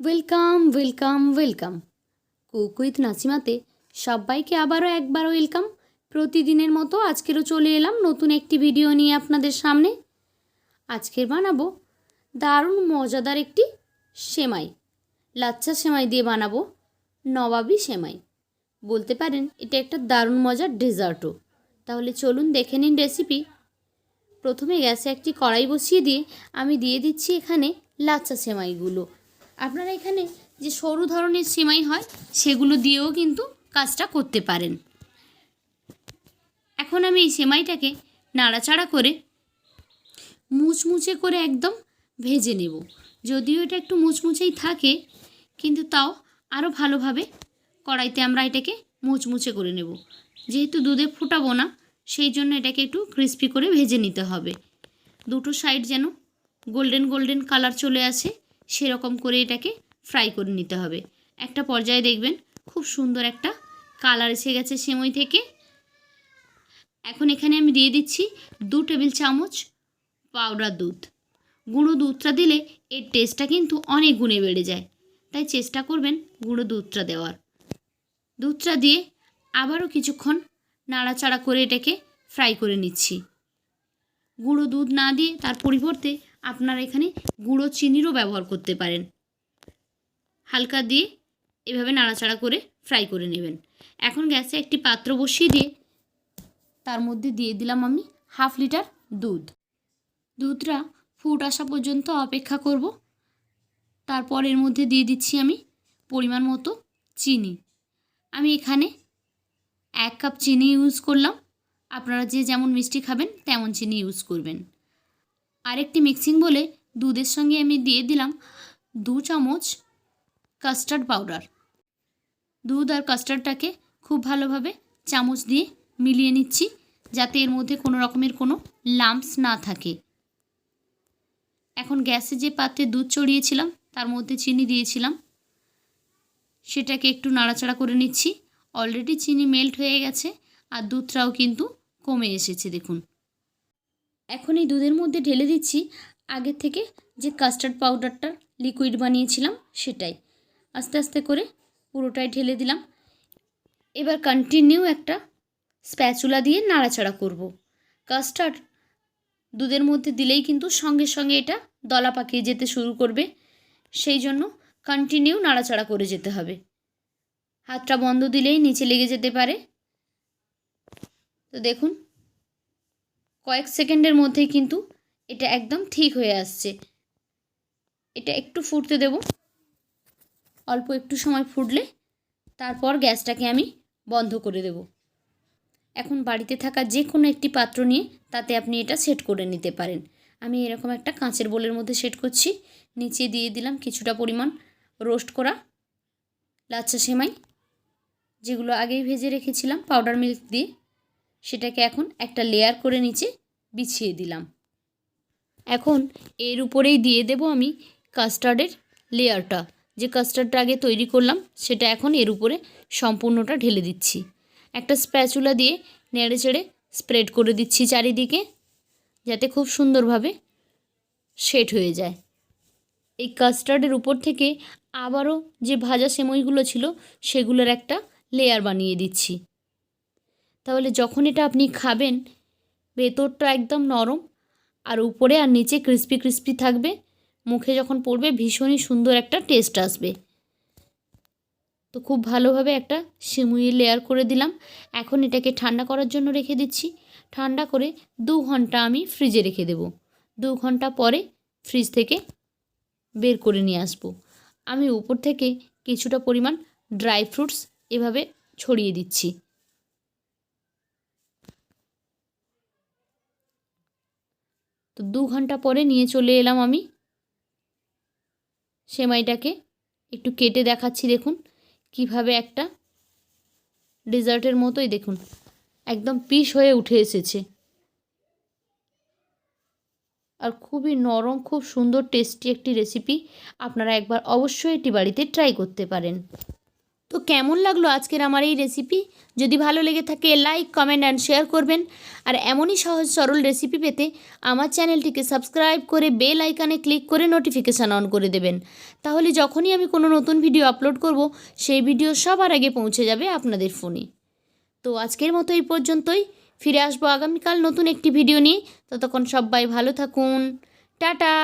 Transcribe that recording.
Welcome welcome welcome cook নাসিমাতে সবাইকে আবারও একবার ওয়েলকাম প্রতিদিনের মতো আজকেরও চলে এলাম নতুন একটি ভিডিও নিয়ে আপনাদের সামনে। আজকের বানাবো দারুণ মজাদার একটি সেমাই। লাচ্চা সেমাই দিয়ে বানাবো, নবাবি সেমাই। বলতে পারেন, এটা একটা দারুণ মজার ডেজার্টও। তাহলে চলুন দেখে নিন রেসিপি প্রথমে গ্যাসে একটি কড়াই বসিয়ে দিয়ে আমি দিয়ে দিচ্ছি এখানে লাচ্চা সেমাইগুলো। আপনারা এখানে যে সরু ধরনের সেমাই হয়, সেগুলো দিয়েও কিন্তু কাজটা করতে পারেন। এখন আমি এই সেমাইটাকে নাড়াচাড়া করে মুচমুচে করে একদম ভেজে নেব। যদিও এটা একটু মুচমুচেই থাকে, কিন্তু তাও আরও ভালোভাবে কড়াইতে আমরা এটাকে মুচমুচে করে নেব। যেহেতু দুধে ফুটাবো না, সেই জন্য এটাকে একটু ক্রিস্পি করে ভেজে নিতে হবে। দুটো সাইড যেন গোল্ডেন গোল্ডেন কালার চলে আসে। সেরকম করে এটাকে ফ্রাই করে নিতে হবে। একটা পর্যায়ে দেখবেন খুব সুন্দর একটা কালার এসে গেছে সেমই থেকে। এখন এখানে আমি দিয়ে দিচ্ছি দু টেবিল চামচ পাউডার দুধ। গুঁড়ো দুধটা দিলে এর টেস্টটা কিন্তু অনেক গুণে বেড়ে যায়। তাই চেষ্টা করবেন গুঁড়ো দুধটা দেওয়ার। দুধটা দিয়ে আবারও কিছুক্ষণ নাড়াচাড়া করে এটাকে ফ্রাই করে নিচ্ছি। গুঁড়ো দুধ না দিয়ে তার পরিবর্তে আপনারা এখানে গুঁড়ো চিনিরও ব্যবহার করতে পারেন। হালকা দিয়ে এভাবে নাড়াচাড়া করে ফ্রাই করে নেবেন। এখন গ্যাসে একটি পাত্র বসিয়ে দিয়ে তার মধ্যে দিয়ে দিলাম আমি হাফ লিটার দুধ। দুধটা ফুট আসা পর্যন্ত অপেক্ষা করব। তারপর এর মধ্যে দিয়ে দিচ্ছি আমি পরিমাণ মতো চিনি। আমি এখানে এক কাপ চিনি ইউজ করলাম। আপনারা যে যেমন মিষ্টি খাবেন, তেমন চিনি ইউজ করবেন। আরেকটি মিক্সিং বলে দুধের সঙ্গে আমি দিয়ে দিলাম দু চামচ কাস্টার্ড পাউডার দুধ আর কাস্টার্ডটাকে খুব ভালোভাবে চামচ দিয়ে মিলিয়ে নিচ্ছি যাতে এর মধ্যে কোনো রকমের কোনো লাম্পস না থাকে। এখন গ্যাসে যে পাত্রে দুধ চড়িয়েছিলাম, তার মধ্যে চিনি দিয়েছিলাম। সেটাকে একটু নাড়াচাড়া করে নিচ্ছি। অলরেডি চিনি মেল্ট হয়ে গেছে আর দুধটাও কিন্তু কমে এসেছে, দেখুন। এখন এই দুধের মধ্যে ঢেলে দিচ্ছি। আগের থেকে যে কাস্টার্ড পাউডারটা লিকুইড বানিয়েছিলাম সেটাই। আস্তে আস্তে করে পুরোটাই ঢেলে দিলাম। এবার কন্টিনিউ একটা স্প্যাচুলা দিয়ে নাড়াচাড়া করব। কাস্টার্ড দুধের মধ্যে দিলেই কিন্তু সঙ্গে সঙ্গে এটা দলা পাকিয়ে যেতে শুরু করবে। সেই জন্য কন্টিনিউ নাড়াচাড়া করে যেতে হবে। হাতটা বন্ধ দিলেই নিচে লেগে যেতে পারে। তো দেখুন কয়েক সেকেন্ডের মধ্যেই কিন্তু এটা একদম ঠিক হয়ে আসছে। এটা একটু ফুটতে দেব। অল্প একটু সময় ফুটলে তারপর গ্যাসটাকে আমি বন্ধ করে দেব। এখন বাড়িতে থাকা যে কোনো একটি পাত্র নিয়ে তাতে আপনি এটা সেট করে নিতে পারেন। আমি এরকম একটা কাঁচের বোলের মধ্যে সেট করছি। নিচে দিয়ে দিলাম কিছুটা পরিমাণ রোস্ট করা লাচ্ছা সেমাই, যেগুলো আগেই ভেজে রেখেছিলাম, পাউডার মিল্ক দিয়ে। সেটাকে এখন একটা লেয়ার করে নিচে বিছিয়ে দিলাম। এখন এর উপরেই দিয়ে দেব আমি কাস্টার্ডের লেয়ারটা যে কাস্টার্ডটা আগে তৈরি করলাম, সেটা এখন এর উপরে সম্পূর্ণটা ঢেলে দিচ্ছি। একটা স্প্যাচুলা দিয়ে নেড়ে চেড়ে স্প্রেড করে দিচ্ছি চারিদিকে, যাতে খুব সুন্দরভাবে সেট হয়ে যায়। এই কাস্টার্ডের উপর থেকে আবারও যে ভাজা সেমইগুলো ছিল, সেগুলোর একটা লেয়ার বানিয়ে দিচ্ছি। তাহলে যখন এটা আপনি খাবেন, ভেতরটা একদম নরম আর উপরে আর নিচে ক্রিস্পি ক্রিস্পি থাকবে। মুখে যখন পড়বে, ভীষণই সুন্দর একটা টেস্ট আসবে। তো খুব ভালোভাবে একটা সিমুই লেয়ার করে দিলাম। এখন এটাকে ঠান্ডা করার জন্য রেখে দিচ্ছি। ঠান্ডা করে দু ঘণ্টা আমি ফ্রিজে রেখে দেব। দু ঘণ্টা পরে ফ্রিজ থেকে বের করে নিয়ে আসব। আমি উপর থেকে কিছুটা পরিমাণ ড্রাই ফ্রুটস এভাবে ছড়িয়ে দিচ্ছি। তো দু ঘণ্টা পরে নিয়ে চলে এলাম আমি সেমাইটাকে। একটু কেটে দেখাচ্ছি দেখুন, কীভাবে একটা ডেজার্টের মতোই দেখুন, একদম পিস হয়ে উঠে এসেছে। আর খুবই নরম, খুব সুন্দর, টেস্টি একটি রেসিপি আপনারা একবার অবশ্যই এটি বাড়িতে ট্রাই করতে পারেন। তো কেমন লাগল আজকের আমার এই রেসিপি যদি ভালো লেগে থাকে লাইক কমেন্ট অ্যান্ড শেয়ার করবেন। আর এমনই সহজ সরল রেসিপি পেতে আমার চ্যানেলটিকে সাবস্ক্রাইব করে বেল আইকনে ক্লিক করে নোটিফিকেশান অন করে দেবেন। তাহলে যখনই আমি কোনো নতুন ভিডিও আপলোড করব, সেই ভিডিও সবার আগে পৌঁছে যাবে আপনাদের ফোনে তো আজকের মতো এই পর্যন্তই। ফিরে আসব আগামীকাল নতুন একটি ভিডিও নিয়ে। ততক্ষণ সবাই ভালো থাকুন। টাটা!